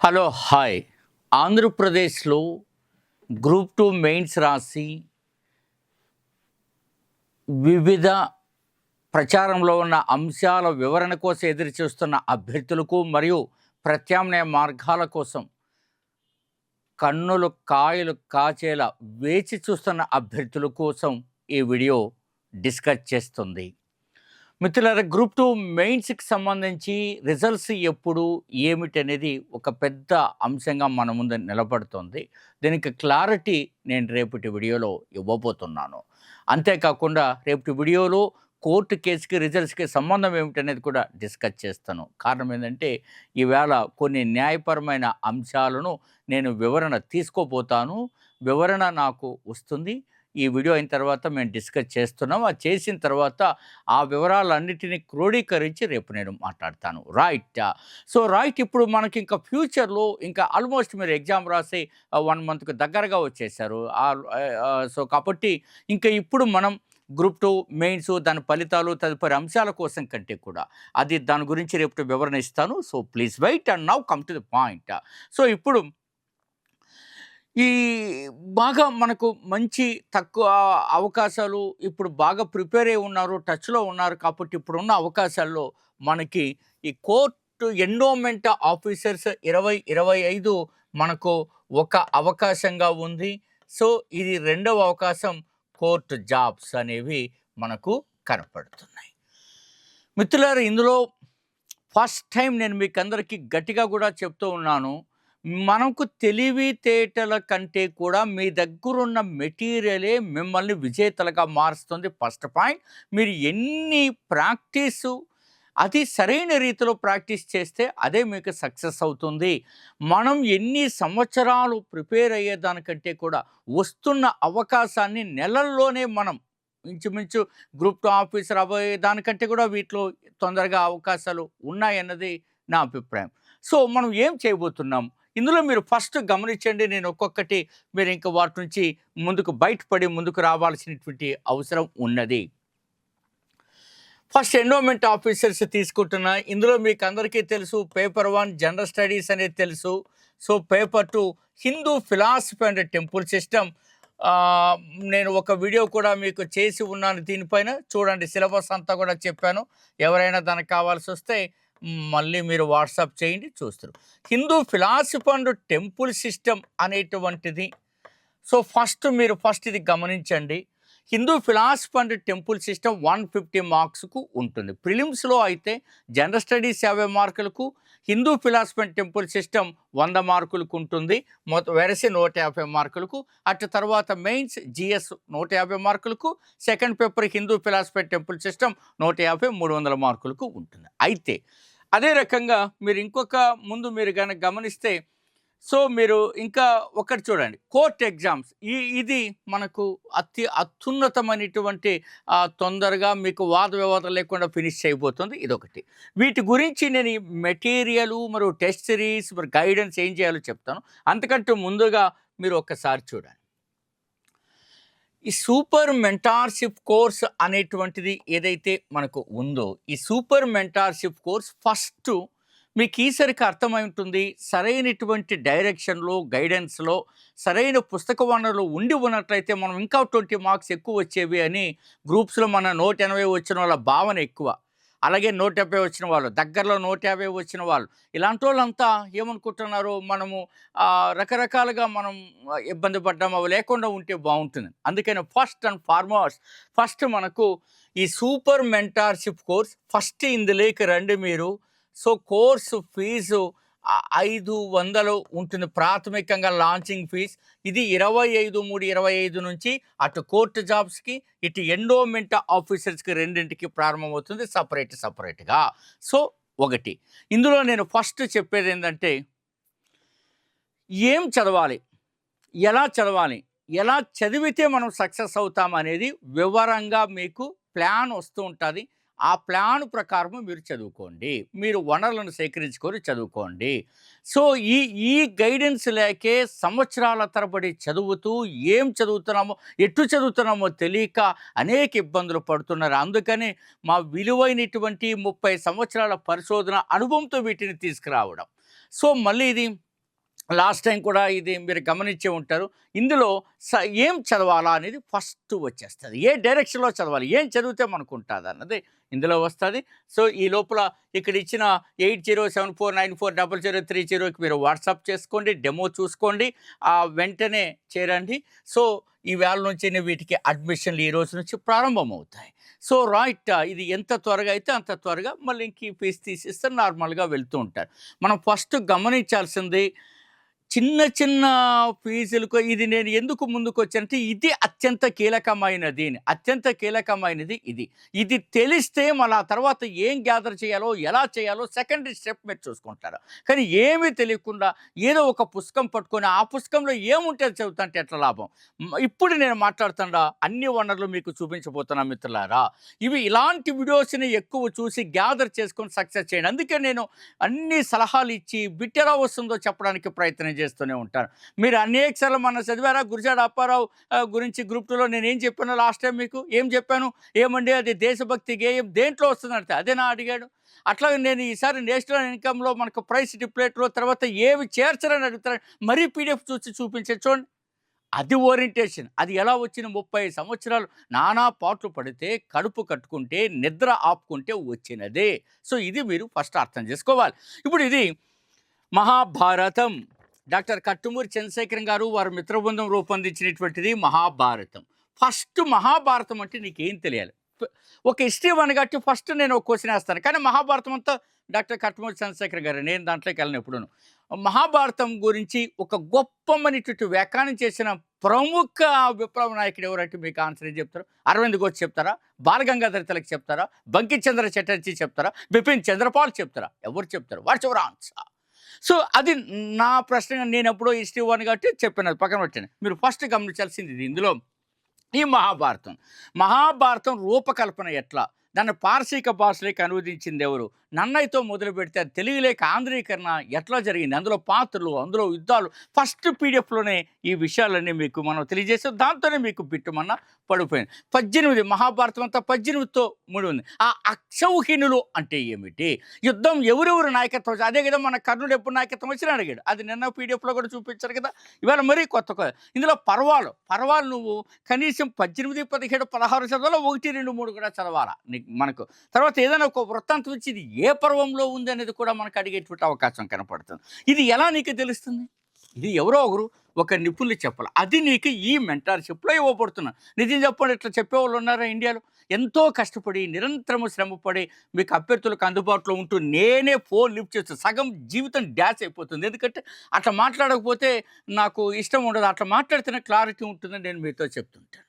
Hello hi. ఆంధ్రప్రదేశ్లో group two mains రాసి వివిధ ప్రచారంలో ఉన్న అంశాల వివరణ కోసం ఎదురు చూస్తున్న అభ్యర్థులకు మరియు ప్రత్యామ్నాయ మార్గాల కోసం కన్నులు కాయలు కాచేలా వేచి చూస్తున్న అభ్యర్థుల కోసం ఈ వీడియో డిస్కస్ చేస్తుంది. మిత్రులారా గ్రూప్ టూ మెయిన్స్కి సంబంధించి రిజల్ట్స్ ఎప్పుడు ఏమిటి అనేది ఒక పెద్ద అంశంగా మన ముందు నిలబడుతుంది. దీనికి క్లారిటీ నేను రేపటి వీడియోలో ఇవ్వబోతున్నాను. అంతేకాకుండా రేపటి వీడియోలో కోర్టు కేసుకి రిజల్ట్స్కి సంబంధం ఏమిటనేది కూడా డిస్కస్ చేస్తాను. కారణం ఏంటంటే ఈవేళ కొన్ని న్యాయపరమైన అంశాలను నేను వివరణ తీసుకోపోతాను వివరణ నాకు వస్తుంది. ఈ వీడియో అయిన తర్వాత మేము డిస్కస్ చేస్తున్నాం. అది చేసిన తర్వాత ఆ వివరాలన్నిటినీ క్రోడీకరించి రేపు నేను మాట్లాడతాను. రైట్. సో రైట్ ఇప్పుడు మనకి ఇంకా ఫ్యూచర్లో ఇంకా ఆల్మోస్ట్ మీరు ఎగ్జామ్ రాసి వన్ మంత్కి దగ్గరగా వచ్చేసారు. సో కాబట్టి ఇంకా ఇప్పుడు మనం గ్రూప్ టూ మెయిన్స్ దాని ఫలితాలు తదుపరి అంశాల కోసం కంటే కూడా అది దాని గురించి రేపు వివరణ ఇస్తాను. So please wait and now come to the point. So ఇప్పుడు ఈ బాగా మనకు మంచి తక్కువ అవకాశాలు ఇప్పుడు బాగా ప్రిపేర్ అయి ఉన్నారు టచ్లో ఉన్నారు కాబట్టి ఇప్పుడున్న అవకాశాల్లో మనకి ఈ కోర్టు ఎండోమెంట్ ఆఫీసర్స్ ఇరవై ఇరవై ఐదు మనకు ఒక అవకాశంగా ఉంది. సో ఇది రెండవ అవకాశం కోర్టు జాబ్స్ అనేవి మనకు కనపడుతున్నాయి. మిత్రులారు ఇందులో ఫస్ట్ టైం నేను మీకు అందరికీ గట్టిగా కూడా చెప్తూ ఉన్నాను. మనకు తెలివితేటల కంటే కూడా మీ దగ్గరున్న మెటీరియలే మిమ్మల్ని విజేతలుగా మారుస్తుంది. First point. మీరు ఎన్ని ప్రాక్టీసు అది సరైన రీతిలో ప్రాక్టీస్ చేస్తే అదే మీకు సక్సెస్ అవుతుంది. మనం ఎన్ని సంవత్సరాలు ప్రిపేర్ అయ్యేదానికంటే కూడా వస్తున్న అవకాశాన్ని నెలల్లోనే మనం ఇంచుమించు గ్రూప్ టూ ఆఫీసర్ అవ్వే దానికంటే కూడా వీటిలో తొందరగా అవకాశాలు ఉన్నాయన్నది నా అభిప్రాయం. సో మనం ఏం చేయబోతున్నాం? ఇందులో మీరు ఫస్ట్ గమనించండి నేను ఒక్కొక్కటి మీరు ఇంకా వాటి నుంచి ముందుకు బయటపడి ముందుకు రావాల్సినటువంటి అవసరం ఉన్నది. ఫస్ట్ ఎండోమెంట్ ఆఫీసర్స్ తీసుకుంటున్న ఇందులో మీకు అందరికీ తెలుసు పేపర్ వన్ జనరల్ స్టడీస్ అనేది తెలుసు. So paper two Hindu philosophy and temple system. నేను ఒక వీడియో కూడా మీకు చేసి ఉన్నాను దీనిపైన. చూడండి సిలబస్ అంతా కూడా చెప్పాను. ఎవరైనా దానికి కావాల్సి వస్తే మళ్ళీ మీరు వాట్సాప్ చేయండి చూస్తారు. Hindu philosophy and temple system అనేటువంటిది. సో ఫస్ట్ మీరు ఫస్ట్ ఇది గమనించండి. Hindu philosophy and temple system one fifty మార్క్స్కు ఉంటుంది. ప్రిలిమ్స్లో అయితే జనరల్ స్టడీస్ యాభై మార్కులకు Hindu philosophy and temple system వంద మార్కులకు ఉంటుంది. మొత్తం వెరసి నూట యాభై మార్కులకు అటు తర్వాత మెయిన్స్ జిఎస్ నూట యాభై మార్కులకు second paper Hindu philosophy temple system నూట యాభై మూడు వందల మార్కులకు ఉంటుంది. అయితే అదే రకంగా మీరు ఇంకొక ముందు మీరు కనుక గమనిస్తే సో మీరు ఇంకా ఒకటి చూడండి. Court exams. ఈ ఇది మనకు అతి అత్యున్నతమైనటువంటి తొందరగా మీకు వాద వివాదం లేకుండా ఫినిష్ అయిపోతుంది ఇదొకటి. వీటి గురించి నేను మెటీరియలు మెటీరియల్ మరియు టెస్ట్ సిరీస్ మరి గైడెన్స్ ఏం చేయాలో చెప్తాను. అంతకంటే ముందుగా మీరు ఒక్కసారి చూడండి. ఈ సూపర్ మెంటార్షిప్ కోర్స్ అనేటువంటిది ఏదైతే మనకు ఉందో ఈ సూపర్ మెంటార్షిప్ కోర్స్ ఫస్ట్ మీకు ఈసరికి అర్థమై ఉంటుంది. సరైనటువంటి డైరెక్షన్లో గైడెన్స్లో సరైన పుస్తక వనరులు ఉండి ఉన్నట్లయితే మనం ఇంకా ట్వంటీ మార్క్స్ ఎక్కువ వచ్చేవి అని గ్రూప్స్లో మన నూట ఎనభై వచ్చిన వాళ్ళ భావన ఎక్కువ. అలాగే నూట యాభై వచ్చిన వాళ్ళు దగ్గరలో నూట యాభై వచ్చిన వాళ్ళు. ఇలాంటి వాళ్ళంతా ఏమనుకుంటున్నారు? మనము రకరకాలుగా మనం ఇబ్బంది పడ్డాము అవి లేకుండా ఉంటే బాగుంటుంది. అందుకని ఫస్ట్ అండ్ ఫార్మోస్ట్ ఫస్ట్ మనకు ఈ సూపర్ మెంటార్షిప్ కోర్స్ ఫస్ట్ ఇందులోకి రండి మీరు. సో కోర్సు ఫీజు ఐదు వందలు ఉంటుంది ప్రాథమికంగా లాంచింగ్ ఫీజ్. ఇది ఇరవై ఐదు మూడు ఇరవై ఐదు నుంచి అటు కోర్టు జాబ్స్కి ఇటు ఎండోమెంట్ ఆఫీసర్స్కి రెండింటికి ప్రారంభమవుతుంది సపరేట్ సపరేట్గా. సో ఒకటి. ఇందులో నేను ఫస్ట్ చెప్పేది ఏంటంటే ఏం చదవాలి? ఎలా చదవాలి? ఎలా చదివితే మనం సక్సెస్ అవుతాం అనేది వివరంగా మీకు ప్లాన్ వస్తూ ఉంటుంది. ఆ ప్లాన్ ప్రకారం మీరు చదువుకోండి. మీరు వనరులను సేకరించుకొని చదువుకోండి. సో ఈ ఈ గైడెన్స్ లేకే సంవత్సరాల తరబడి చదువుతూ ఏం చదువుతున్నామో ఎటు చదువుతున్నామో తెలియక అనేక ఇబ్బందులు పడుతున్నారు. అందుకని మా విలువైనటువంటి ముప్పై సంవత్సరాల పరిశోధన అనుభవంతో వీటిని తీసుకురావడం. సో మళ్ళీ ఇది లాస్ట్ టైం కూడా ఇది మీరు గమనించే ఉంటారు. ఇందులో స ఏం చదవాలా అనేది ఫస్ట్ వచ్చేస్తుంది. ఏ డైరెక్షన్లో చదవాలి? ఏం చదివితే మనకు ఉంటుంది అన్నది ఇందులో వస్తుంది. సో ఈ లోపల ఇక్కడ ఇచ్చిన eight zero seven four nine four double zero three జీరోకి మీరు వాట్సాప్ చేసుకోండి డెమో చూసుకోండి ఆ వెంటనే చేరండి. సో ఈ వేళ నుంచి వీటికి అడ్మిషన్లు ఈ రోజు నుంచి ప్రారంభమవుతాయి. సో రైట్ ఇది ఎంత త్వరగా అయితే అంత త్వరగా మళ్ళీ ఇంక ఫీజు తీసిస్తే నార్మల్గా వెళ్తూ ఉంటారు. మనం ఫస్ట్ గమనించాల్సింది చిన్న చిన్న ఫీజులకు ఇది నేను ఎందుకు ముందుకు వచ్చానంటే ఇది అత్యంత కీలకమైనది అని. అత్యంత కీలకమైనది ఇది. ఇది తెలిస్తే మళ్ళీ ఆ తర్వాత ఏం గ్యాదర్ చేయాలో ఎలా చేయాలో సెకండరీ స్టెప్ మీరు చూసుకుంటారు. కానీ ఏమీ తెలియకుండా ఏదో ఒక పుస్తకం పట్టుకొని ఆ పుస్తకంలో ఏముంటే చదువుతుంటే ఎట్లా లాభం? ఇప్పుడు నేను మాట్లాడుతున్నా అన్ని వనరులు మీకు చూపించబోతున్నా మిత్రులారా. ఇవి ఇలాంటి వీడియోస్ని ఎక్కువ చూసి గ్యాదర్ చేసుకొని సక్సెస్ చేయండి. అందుకే నేను అన్ని సలహాలు ఇచ్చి బిట్టెలా వస్తుందో చెప్పడానికి ప్రయత్నం చేస్తూనే ఉంటాను మీరు అనేక సార్లు మన చదివారా? గురిజాడ అప్పారావు గురించి గ్రూప్ టూలో నేను ఏం చెప్పాను లాస్ట్ టైం మీకు? ఏం చెప్పాను? ఏమండి? అది దేశభక్తి గేయం దేంట్లో వస్తుందంటే? అదే నా అడిగాడు. అట్లాగే నేను ఈసారి నేషనల్ ఇన్కంలో మనకు ప్రైస్ డిప్లేట్లో తర్వాత ఏవి చేర్చరని అడుగుతారని మరీ పీడిఎఫ్ చూసి చూపించే చూడండి. అది ఓరియంటేషన్. అది ఎలా వచ్చిన ముప్పై సంవత్సరాలు? నానా పాటలు పడితే కడుపు కట్టుకుంటే నిద్ర ఆపుకుంటే వచ్చినదే. సో ఇది మీరు ఫస్ట్ అర్థం చేసుకోవాలి. ఇప్పుడు ఇది మహాభారతం. డాక్టర్ కట్టుమూరి చంద్రశేఖరం గారు వారి మిత్రబృందం రూపొందించినటువంటిది మహాభారతం. ఫస్ట్ మహాభారతం అంటే నీకేం తెలియాలి? ఒక హిస్టరీ వన్ కాబట్టి ఫస్ట్ నేను ఒక క్వశ్చన్ వేస్తాను. కానీ మహాభారతం అంతా డాక్టర్ కట్టుమూరి చంద్రశేఖర్ గారు నేను దాంట్లోకి వెళ్ళను ఎప్పుడును మహాభారతం గురించి ఒక గొప్పమనేటువంటి వ్యాఖ్యానం చేసిన ప్రముఖ విప్లవ నాయకుడు ఎవరంటే మీకు ఆన్సర్ ఏం చెప్తారు? అరవింద్ ఘోష్ చెప్తారా? బాలగంగాధర తిలక్ చెప్తారా? బంకిచంద్ర చటర్జీ చెప్తారా? బిపిన్ చంద్రపాల్ చెప్తారా? ఎవరు చెప్తారు? Watts ever answer. సో అది నా ప్రశ్న నేను ఎప్పుడో హిస్టరీ వన్ కాబట్టి చెప్పినది పక్కన పెట్టాను మీరు ఫస్ట్ గమనించాల్సింది ఇది. ఇందులో ఈ మహాభారతం. మహాభారతం రూపకల్పన ఎట్లా? దాన్ని పార్శిక భాషలోకి అనువదించింది ఎవరు? నన్నయ్యతో మొదలు పెడితే అది తెలుగులోకి ఆంధ్రీకరణ ఎట్లా జరిగింది? అందులో పాత్రలు అందులో యుద్ధాలు. ఫస్ట్ పీడిఎఫ్లోనే ఈ విషయాలన్నీ మీకు మనం తెలియజేసాం దాంతోనే మీకు బిట్టుమన్న పడిపోయింది. పద్దెనిమిది మహాభారతం అంతా పద్దెనిమిదితో ముడి ఉంది ఆ అక్షౌహీనులు అంటే ఏమిటి? యుద్ధం ఎవరెవరు నాయకత్వం వచ్చి- అదే కదా మన కర్ణుడు ఎప్పుడు నాయకత్వం వచ్చినా అడిగాడు. అది నిన్న పీడిఎఫ్లో కూడా చూపించారు కదా. ఇవాళ మరీ కొత్త ఇందులో పర్వాలు. పర్వాలు నువ్వు కనీసం పద్దెనిమిది పదిహేడు పదహారు చదవాలో? ఒకటి రెండు మూడు కూడా చదవాలా? నీకు మనకు. తర్వాత ఏదైనా ఒక వృత్తాంతం వచ్చి ఇది ఏ పర్వంలో ఉంది అనేది కూడా మనకు అడిగేటువంటి అవకాశం కనపడుతుంది. ఇది ఎలా నీకు తెలుస్తుంది? ఇది ఎవరో ఒకరు ఒక నిపుణులు చెప్పాలి. అది నీకు ఈ మెంటార్షిప్లో ఇవ్వబడుతున్నాను నిజం చెప్పండి ఇట్లా చెప్పేవాళ్ళు ఉన్నారా ఇండియాలో? ఎంతో కష్టపడి నిరంతరము శ్రమపడి మీకు అభ్యర్థులకు అందుబాటులో ఉంటూ నేనే ఫోన్ లిఫ్ట్ చేస్తాను సగం జీవితం డ్యాష్ అయిపోతుంది. ఎందుకంటే అట్లా మాట్లాడకపోతే నాకు ఇష్టం ఉండదు. అట్లా మాట్లాడితేనే క్లారిటీ ఉంటుందని నేను మీతో చెప్తుంటాను.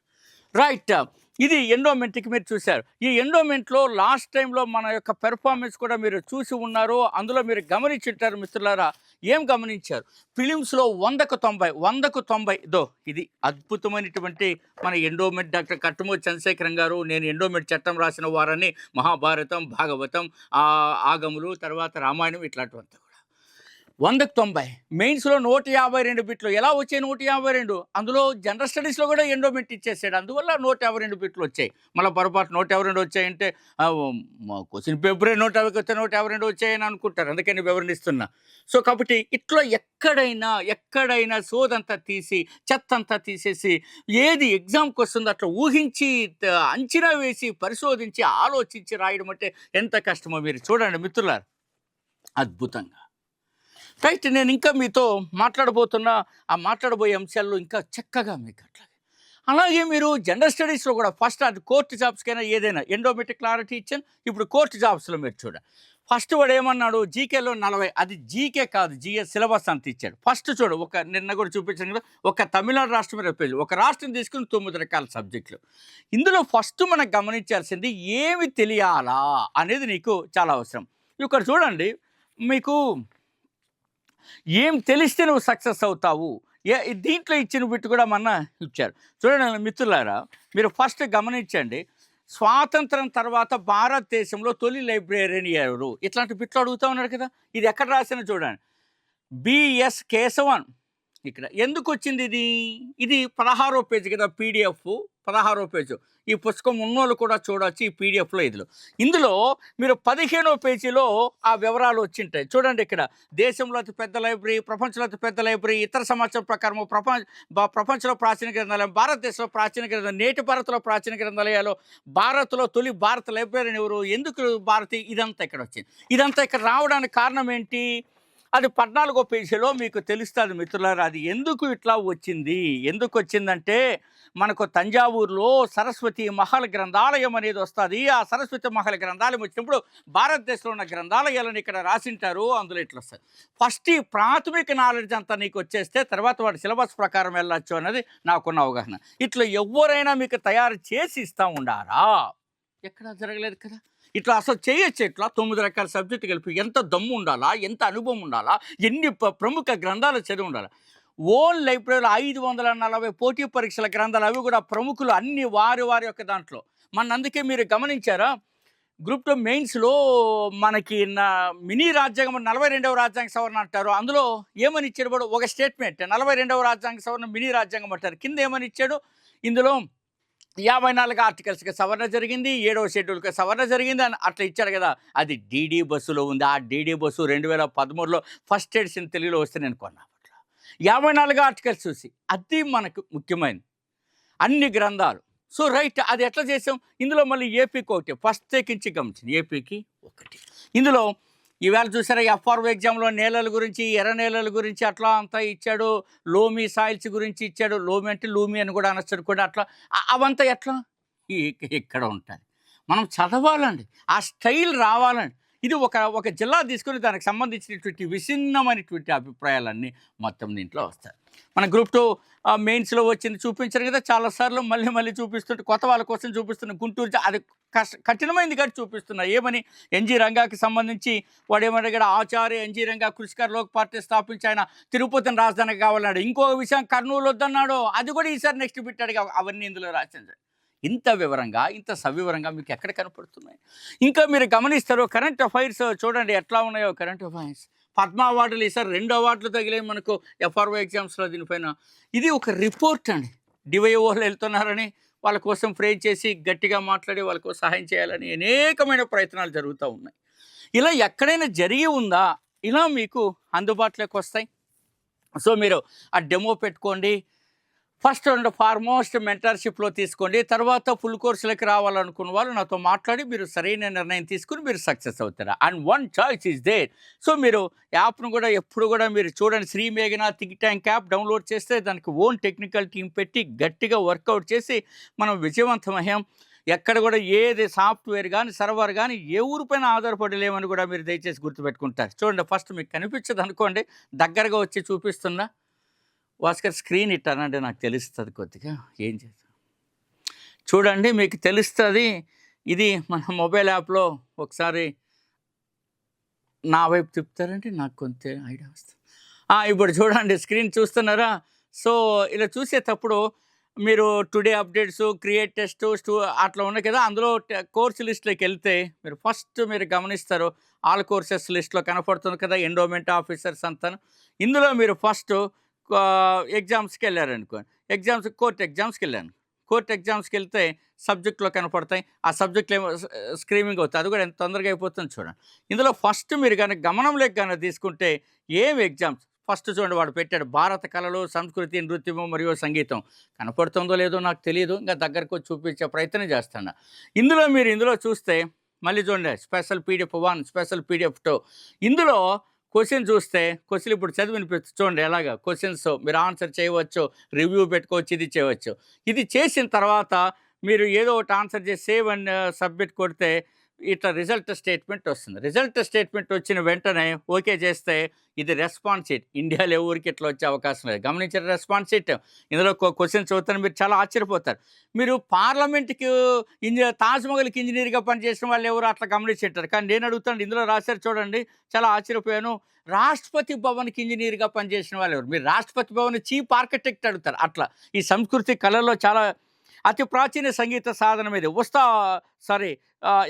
రైట్ ఇది ఎండోమెంట్కి మీరు చూశారు. ఈ ఎండోమెంట్లో లాస్ట్ టైంలో మన యొక్క పెర్ఫార్మెన్స్ కూడా మీరు చూసి ఉన్నారు అందులో మీరు గమనించుంటారు మిత్రులారా. ఏం గమనించారు? ఫిలిమ్స్లో వందకు తొంభై వందకు తొంభై దో ఇది అద్భుతమైనటువంటి మన ఎండోమెంట్ డాక్టర్ కట్టుమూరి చంద్రశేఖరం గారు నేను ఎండోమెంట్ చట్టం రాసిన వారని మహాభారతం భాగవతం ఆ ఆగములు తర్వాత రామాయణం ఇట్లాంటివంతా వందకు తొంభై. మెయిన్స్లో నూట యాభై రెండు బిట్లు. ఎలా వచ్చాయి నూట యాభై రెండు? అందులో జనరల్ స్టడీస్లో కూడా ఎండోమెంట్ ఇచ్చేసాడు. అందువల్ల నూట యాభై రెండు బిట్లు వచ్చాయి. మళ్ళీ పొరపాటు నూట యాభై రెండు వచ్చాయంటే మా క్వశ్చన్ పేపరే నూట యాభైకి వస్తే నూట యాభై రెండు వచ్చాయని అనుకుంటారు. అందుకని వివరణిస్తున్నా. సో కాబట్టి ఇట్లా ఎక్కడైనా ఎక్కడైనా సోదంతా తీసి చెత్త అంతా తీసేసి ఏది ఎగ్జామ్కి వస్తుందో అట్లా ఊహించి అంచనా వేసి పరిశోధించి ఆలోచించి రాయడం అంటే ఎంత కష్టమో మీరు చూడండి మిత్రులారు. అద్భుతంగా. రైట్ నేను ఇంకా మీతో మాట్లాడబోతున్న. ఆ మాట్లాడబోయే అంశాల్లో ఇంకా చక్కగా మీకు అట్లాగే. అలాగే మీరు జనరల్ స్టడీస్లో కూడా ఫస్ట్ అది కోర్టు జాబ్స్కైనా ఏదైనా ఎండోమెట్రిక్ క్లారిటీ ఇచ్చాను. ఇప్పుడు కోర్టు జాబ్స్లో మీరు చూడండి. ఫస్ట్ వాడు ఏమన్నాడు? జీకేలో నలభై. అది జీకే కాదు జీఏ సిలబస్ అంత ఇచ్చాడు. ఫస్ట్ చూడు ఒక నిన్న కూడా చూపించాను కదా ఒక తమిళనాడు రాష్ట్రం మీద పేజీ ఒక రాష్ట్రం తీసుకుని తొమ్మిది రకాల సబ్జెక్టులు. ఇందులో ఫస్ట్ మనం గమనించాల్సింది ఏమి తెలియాలా అనేది నీకు చాలా అవసరం. ఇక్కడ చూడండి మీకు ఏం తెలిస్తే నువ్వు సక్సెస్ అవుతావు? ఏ దీంట్లో ఇచ్చిన బిట్టు కూడా మొన్న ఇచ్చారు. చూడండి మిత్రులారా మీరు ఫస్ట్ గమనించండి. స్వాతంత్రం తర్వాత భారతదేశంలో తొలి లైబ్రరీని ఎవరు? ఇట్లాంటి బిట్లు అడుగుతా ఉన్నారు కదా. ఇది ఎక్కడ రాసినా చూడండి. బిఎస్ కేశవన్. ఇక్కడ. ఎందుకు వచ్చింది ఇది? ఇది పదహారో పేజీ కదా పీడిఎఫ్ పదహారో పేజీ. ఈ పుస్తకం ఉన్నోళ్ళు కూడా చూడవచ్చు ఈ పీడిఎఫ్లో ఇదిలో. ఇందులో మీరు పదిహేనో పేజీలో ఆ వివరాలు వచ్చింటాయి. చూడండి ఇక్కడ. దేశంలో అతి పెద్ద లైబ్రరీ ప్రపంచంలో అతి పెద్ద లైబ్రరీ ఇతర సమాచారం ప్రకారం ప్రపంచ ప్రపంచంలో ప్రాచీన గ్రంథాలయం భారతదేశంలో ప్రాచీన గ్రంథాలయం నేటి భారత్లో ప్రాచీన గ్రంథాలయాలు భారత్లో తొలి భారత లైబ్రరీ ఎవరు? ఎందుకు భారతి? ఇదంతా ఇక్కడ వచ్చింది. ఇదంతా ఇక్కడ రావడానికి కారణం ఏంటి? అది పద్నాలుగో పేజీలో మీకు తెలుస్తుంది మిత్రులారా. అది ఎందుకు ఇట్లా వచ్చింది? ఎందుకు వచ్చిందంటే మనకు తంజావూరులో సరస్వతి మహల్ గ్రంథాలయం అనేది వస్తుంది. ఆ సరస్వతి మహల్ గ్రంథాలయం వచ్చినప్పుడు భారతదేశంలో ఉన్న గ్రంథాలయాలను ఇక్కడ రాసింటారు. అందులో ఇట్లా వస్తుంది ఫస్ట్ ఈ ప్రాథమిక నాలెడ్జ్ అంతా నీకు వచ్చేస్తే తర్వాత వాడు సిలబస్ ప్రకారం వెళ్ళొచ్చు అన్నది నాకున్న అవగాహన. ఇట్లా ఎవరైనా మీకు తయారు చేసి ఇస్తూ ఉండారా? ఎక్కడా జరగలేదు కదా. ఇట్లా అసలు చేయొచ్చు ఇట్లా తొమ్మిది రకాల సబ్జెక్టు కలిపి ఎంత దమ్ము ఉండాలా? ఎంత అనుభవం ఉండాలా? ఎన్ని ప్రముఖ గ్రంథాలు చదివి ఉండాలా? ఓన్ లైబ్రరీలో ఐదు వందల నలభై పోటీ పరీక్షల గ్రంథాలు అవి కూడా ప్రముఖులు అన్ని వారి వారి యొక్క దాంట్లో. మన అందుకే మీరు గమనించారా? గ్రూప్ టూ మెయిన్స్లో మనకి నా మినీ రాజ్యాంగం నలభై రెండవ రాజ్యాంగ సవరణ అంటారు. అందులో ఏమని ఇచ్చాడు ఒక స్టేట్మెంట్. నలభై రెండవ రాజ్యాంగ సవరణ మినీ రాజ్యాంగం అంటారు. కింద ఏమని ఇచ్చాడు? ఇందులో యాభై నాలుగు ఆర్టికల్స్కి సవరణ జరిగింది ఏడవ షెడ్యూల్కి సవరణ జరిగింది అని అట్లా ఇచ్చారు కదా. అది డీడీ బస్సులో ఉంది. ఆ డీడీ బస్సు రెండు వేల పదమూడులో ఫస్ట్ ఎడిషన్ తెలుగులో వస్తే నేను కొన్నా అట్లా యాభై నాలుగు ఆర్టికల్స్ చూసి అది మనకు ముఖ్యమైనది అన్ని గ్రంథాలు. సో రైట్ అది ఎట్లా చేసాం? ఇందులో మళ్ళీ ఏపీకి ఒకటి ఫస్ట్ తెకించి గమనించింది ఏపీకి ఒకటి. ఇందులో ఈవేళ చూసారా ఎఫ్ఆర్ఓ ఎగ్జామ్లో నేలల గురించి ఎర్ర నేలల గురించి అట్లా అంతా ఇచ్చాడు. లోమి సాయిల్స్ గురించి ఇచ్చాడు. లోమి అంటే లూమి అని కూడా అనొచ్చాడు కూడా అట్లా. అవంతా ఎట్లా? ఈ- ఇక్కడ ఉంటుంది. మనం చదవాలండి. ఆ స్టైల్ రావాలండి. ఇది ఒక ఒక జిల్లా తీసుకుని దానికి సంబంధించినటువంటి విభిన్నమైనటువంటి అభిప్రాయాలన్నీ మొత్తం దీంట్లో వస్తాయి. మన గ్రూప్ టూ మెయిన్స్లో వచ్చింది చూపించారు కదా చాలాసార్లు మళ్ళీ మళ్ళీ చూపిస్తుంటే కొత్త వాళ్ళ కోసం చూపిస్తున్న గుంటూరు అది కష్ట కఠినమైంది కానీ చూపిస్తున్నా. ఏమని? ఎన్జీ రంగాకి సంబంధించి వాడు ఏమన్నాడు ఆచార్య ఎన్జీ రంగా కృషికర్ లోక్ పార్టీ స్థాపించి ఆయన తిరుపతిని రాజధానికి కావాలన్నాడు. ఇంకొక విషయం కర్నూలు వద్దన్నాడు. అది కూడా ఈసారి నెక్స్ట్ పెట్టాడు అవన్నీ ఇందులో రాసింది. ఇంత వివరంగా ఇంత సవివరంగా మీకు ఎక్కడ కనపడుతున్నాయి? ఇంకా మీరు గమనిస్తారు కరెంట్ అఫైర్స్ చూడండి ఎట్లా ఉన్నాయో కరెంట్ అఫైర్స్ పద్మ అవార్డులు ఈసారి రెండు అవార్డులు తగిలాయి మనకు ఎఫ్ఆర్ఓ ఎగ్జామ్స్లో దీనిపైన. ఇది ఒక రిపోర్ట్ అండి. డివైఓలు వెళ్తున్నారని వాళ్ళ కోసం ఫ్రేమ్ చేసి గట్టిగా మాట్లాడి వాళ్ళకు సహాయం చేయాలని అనేకమైన ప్రయత్నాలు జరుగుతూ ఉన్నాయి. ఇలా ఎక్కడైనా జరిగి ఉందా? ఇలా మీకు అందుబాటులోకి వస్తాయి. సో మీరు ఆ డెమో పెట్టుకోండి. ఫస్ట్ అండ్ ఫార్మోస్ట్ మెంటర్షిప్లో తీసుకోండి. తర్వాత ఫుల్ కోర్సులకి రావాలనుకున్న వాళ్ళు నాతో మాట్లాడి మీరు సరైన నిర్ణయం తీసుకుని మీరు సక్సెస్ అవుతారు? And one choice is there. So మీరు యాప్ను కూడా ఎప్పుడు కూడా మీరు చూడండి. శ్రీ మేఘనా థింక్ ట్యాంక్ యాప్ డౌన్లోడ్ చేస్తే దానికి ఓన్ టెక్నికల్ టీం పెట్టి గట్టిగా వర్కౌట్ చేసి మనం విజయవంతమయ్యాం. ఎక్కడ కూడా ఏది సాఫ్ట్వేర్ కానీ సర్వర్ కానీ ఏ ఊరిపైన ఆధారపడలేమని కూడా మీరు దయచేసి గుర్తుపెట్టుకుంటారు. చూడండి ఫస్ట్ మీకు కనిపించదు అనుకోండి దగ్గరగా వచ్చి చూపిస్తున్నా. భాస్కర్ స్క్రీన్ ఇట్టానంటే నాకు తెలుస్తుంది కొద్దిగా. ఏం చేద్దాం? చూడండి మీకు తెలుస్తుంది ఇది మన మొబైల్ యాప్లో ఒకసారి నా వైపు తిప్పుతారంటే నాకు కొంత ఐడియా వస్తుంది. ఇప్పుడు చూడండి స్క్రీన్ చూస్తున్నారా? సో ఇలా చూసేటప్పుడు మీరు టుడే అప్డేట్స్ క్రియేట్ టెస్ట్ స్టూ అట్లా ఉన్నాయి కదా అందులో కోర్స్ లిస్ట్లోకి వెళ్తే మీరు ఫస్ట్ మీరు గమనిస్తారు ఆల్ కోర్సెస్ లిస్ట్లో కనపడుతుంది కదా ఎండోమెంట్ ఆఫీసర్స్ అంతా ఇందులో మీరు ఫస్ట్ ఎగ్జామ్స్కి వెళ్ళారనుకోండి ఎగ్జామ్స్ కోర్ట్ ఎగ్జామ్స్కి వెళ్ళాను కోర్ట్ ఎగ్జామ్స్కి వెళ్తే సబ్జెక్ట్లో కనపడతాయి. ఆ సబ్జెక్ట్లో ఏమో స్క్రీమింగ్ అవుతుంది అది కూడా ఎంత తొందరగా అయిపోతుంది చూడండి. ఇందులో ఫస్ట్ మీరు కనుక గమనంలోకి కనుక తీసుకుంటే ఏం ఎగ్జామ్స్? ఫస్ట్ చూడండి వాడు పెట్టాడు భారత కళలు సంస్కృతి నృత్యము మరియు సంగీతం. కనపడుతుందో లేదో నాకు తెలియదు ఇంకా దగ్గరకు వచ్చి చూపించే ప్రయత్నం చేస్తాను. ఇందులో మీరు ఇందులో చూస్తే మళ్ళీ చూడండి special PDF one special PDF two. ఇందులో క్వశ్చన్ చూస్తే క్వశ్చన్ ఇప్పుడు చదివి వినిపిస్తుంది చూడండి ఎలాగా క్వశ్చన్స్ మీరు ఆన్సర్ చేయవచ్చు రివ్యూ పెట్టుకోవచ్చు ఇది చేయవచ్చు. ఇది చేసిన తర్వాత మీరు ఏదో ఒకటి ఆన్సర్ చేసి సేవ్ అండ్ సబ్మిట్ కొడితే ఇట్లా రిజల్ట్ స్టేట్మెంట్ వస్తుంది. రిజల్ట్ స్టేట్మెంట్ వచ్చిన వెంటనే ఓకే చేస్తే ఇది రెస్పాన్స్ షీట్. ఇండియాలో ఎవరికి ఇట్లా వచ్చే అవకాశం లేదు. గమనించిన రెస్పాన్స్ షీట్. ఇందులో క్వశ్చన్ చదువుతాను మీరు చాలా ఆశ్చర్యపోతారు. మీరు పార్లమెంట్కి ఇంజ తాజ్మహల్కి ఇంజనీర్గా పనిచేసిన వాళ్ళు ఎవరు అట్లా గమనించారు కానీ నేను అడుగుతాను ఇందులో రాశారు చూడండి. చాలా ఆశ్చర్యపోయాను. రాష్ట్రపతి భవన్కి ఇంజనీర్గా పనిచేసిన వాళ్ళు ఎవరు? మీరు రాష్ట్రపతి భవన్ చీఫ్ ఆర్కిటెక్ట్ అడుగుతారు. అట్లా ఈ సంస్కృతి కళలో చాలా అతి ప్రాచీన సంగీత సాధనం ఇది వస్తా సారీ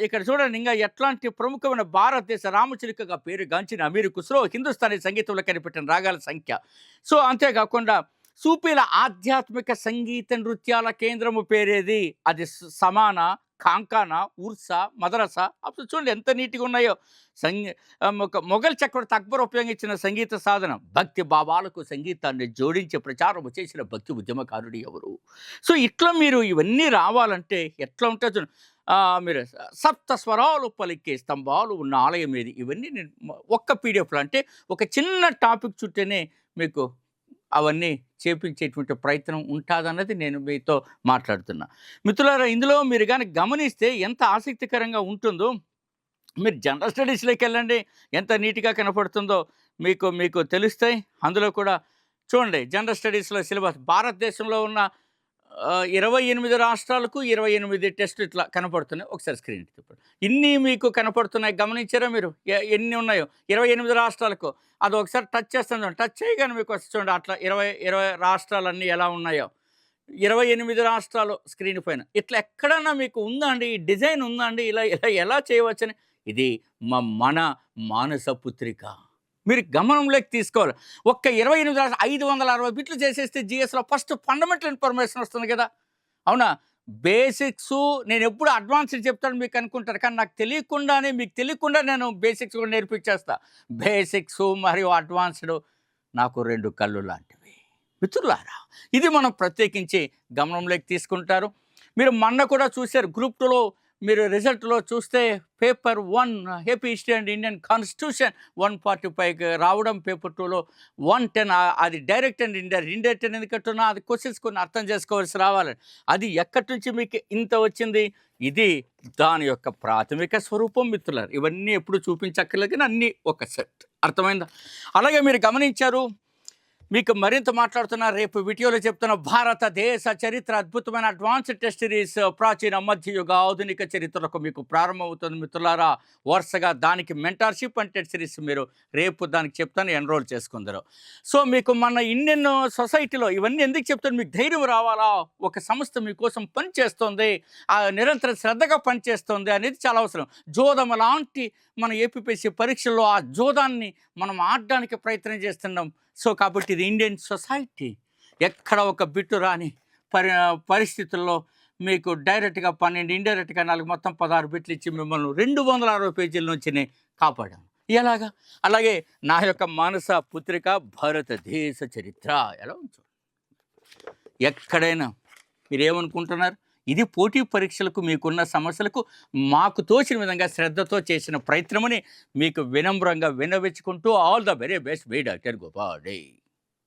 ఇక్కడ చూడండి ఇంకా ఎట్లాంటి ప్రముఖమైన భారతదేశ రామచిలుకగా పేరు గాంచిన అమీర్ కుస్రో హిందుస్థానీ సంగీతంలో కనిపెట్టిన రాగాల సంఖ్య. సో అంతేకాకుండా సూపీల ఆధ్యాత్మిక సంగీత నృత్యాల కేంద్రము పేరేది అది సమాన కాంకాన ఉర్సా మదరసా అప్పుడు చూడండి ఎంత నీట్గా ఉన్నాయో. సంగీ మొఘల్ చక్రవర్తి అక్బర్ ఉపయోగించిన సంగీత సాధన. భక్తి భావాలకు సంగీతాన్ని జోడించి ప్రచారం చేసిన భక్తి ఉద్యమకారుడు ఎవరు? సో ఇట్లా మీరు ఇవన్నీ రావాలంటే ఎట్లా ఉంటుంది చూడండి. మీరు సప్త స్వరాలు పలికే స్తంభాలు ఉన్న ఆలయం ఏది? ఇవన్నీ నేను ఒక్క పీడిఎఫ్లో అంటే ఒక చిన్న టాపిక్ చుట్టేనే మీకు అవన్నీ చేపించేటువంటి ప్రయత్నం ఉంటుందన్నది నేను మీతో మాట్లాడుతున్నా. మిత్రులారా ఇందులో మీరు కానీ గమనిస్తే ఎంత ఆసక్తికరంగా ఉంటుందో మీరు జనరల్ స్టడీస్లోకి వెళ్ళండి ఎంత నీట్గా కనపడుతుందో మీకు మీకు తెలుస్తాయి. అందులో కూడా చూడండి జనరల్ స్టడీస్లో సిలబస్. భారతదేశంలో ఉన్న ఇరవై ఎనిమిది రాష్ట్రాలకు ఇరవై ఎనిమిది టెస్టులు ఇట్లా కనపడుతున్నాయి. ఒకసారి స్క్రీన్ తిప్పండి ఇన్ని మీకు కనపడుతున్నాయి? గమనించారా మీరు? ఎన్ని ఉన్నాయో? ఇరవై ఎనిమిది రాష్ట్రాలకు. అది ఒకసారి టచ్ చేస్తాను చూడండి. టచ్ చేయగానే మీకు వస్తుంది చూడండి. అట్లా ఇరవై ఇరవై రాష్ట్రాలన్నీ ఎలా ఉన్నాయో. ఇరవై ఎనిమిది రాష్ట్రాలు స్క్రీన్ పైన. ఇట్లా ఎక్కడన్నా మీకు ఉందా అండి ఈ డిజైన్ ఉందా అండి ఇలా ఇలా ఎలా చేయవచ్చని? ఇది మా మన మానస పుత్రిక. మీరు గమనంలోకి తీసుకోవాలి. ఒక్క ఇరవై ఎనిమిది ఐదు వందల అరవై బిట్లు చేసేస్తే జిఎస్లో ఫస్ట్ ఫండమెంటల్ ఇన్ఫర్మేషన్ వస్తుంది కదా. అవునా? బేసిక్స్ నేను ఎప్పుడు అడ్వాన్స్డ్ చెప్తాను మీకు అనుకుంటారు. కానీ నాకు తెలియకుండానే మీకు తెలియకుండా నేను బేసిక్స్ కూడా నేర్పించేస్తా. బేసిక్స్ మరియు అడ్వాన్స్డ్ నాకు రెండు కళ్ళు లాంటివి. మిత్రులారా ఇది మనం ప్రత్యేకించి గమనంలోకి తీసుకుంటారు. మీరు మొన్న కూడా చూశారు గ్రూప్ టూలో మీరు రిజల్ట్లో చూస్తే paper one happy history and Indian constitution one forty five రావడం పేపర్ టూలో వన్ టెన్ అది డైరెక్ట్ అండ్ ఇండైరెక్ట్ ఇండైరెక్ట్ అని ఎందుకంటున్నా అది క్వశ్చన్స్ కొన్ని అర్థం చేసుకోవాల్సి రావాలి. అది ఎక్కడి నుంచి మీకు ఇంత వచ్చింది? ఇది దాని యొక్క ప్రాథమిక స్వరూపం మిత్రులారు. ఇవన్నీ ఎప్పుడు చూపించక్కర్లేదు అన్నీ ఒక సెట్. అర్థమైందా? అలాగే మీరు గమనించారు మీకు మరింత మాట్లాడుతున్న రేపు వీడియోలో చెప్తున్న భారతదేశ చరిత్ర అద్భుతమైన అడ్వాన్స్ టెస్ట్ సిరీస్ ప్రాచీన మధ్యయుగ ఆధునిక చరిత్రకు మీకు ప్రారంభమవుతుంది మిత్రులారా. వరుసగా దానికి మెంటార్షిప్ అండ్ టెస్ట్ సిరీస్ మీరు రేపు దానికి చెప్తాను ఎన్రోల్ చేసుకుందరు. సో మీకు మన ఇండియన్ సొసైటీలో ఇవన్నీ ఎందుకు చెప్తాను మీకు ధైర్యం రావాలా? ఒక సంస్థ మీకోసం పనిచేస్తుంది ఆ నిరంతరం శ్రద్ధగా పనిచేస్తుంది అనేది చాలా అవసరం. జోదం లాంటి మన ఏపీపీసీ పరీక్షల్లో ఆ జోదాన్ని మనం ఆడడానికి ప్రయత్నం చేస్తున్నాం. సో కాబట్టి ఇది ఇండియన్ సొసైటీ. ఎక్కడ ఒక బిట్టు రాని పరి పరిస్థితుల్లో మీకు డైరెక్ట్గా పన్నెండు ఇండైరెక్ట్గా నాలుగు మొత్తం పదహారు బిట్లు ఇచ్చి మిమ్మల్ని రెండు వందల అరవై పేజీల నుంచి కాపాడాను ఎలాగా? అలాగే నా యొక్క మానస పుత్రిక భారతదేశ చరిత్ర. ఎలా ఉంచు? ఎక్కడైనా మీరేమనుకుంటున్నారు? ఇది పోటీ పరీక్షలకు మీకున్న సమస్యలకు మాకు తోచిన విధంగా శ్రద్ధతో చేసిన ప్రయత్నమని మీకు వినమ్రంగా వినవించుకుంటూ all the very best B doctor Gopal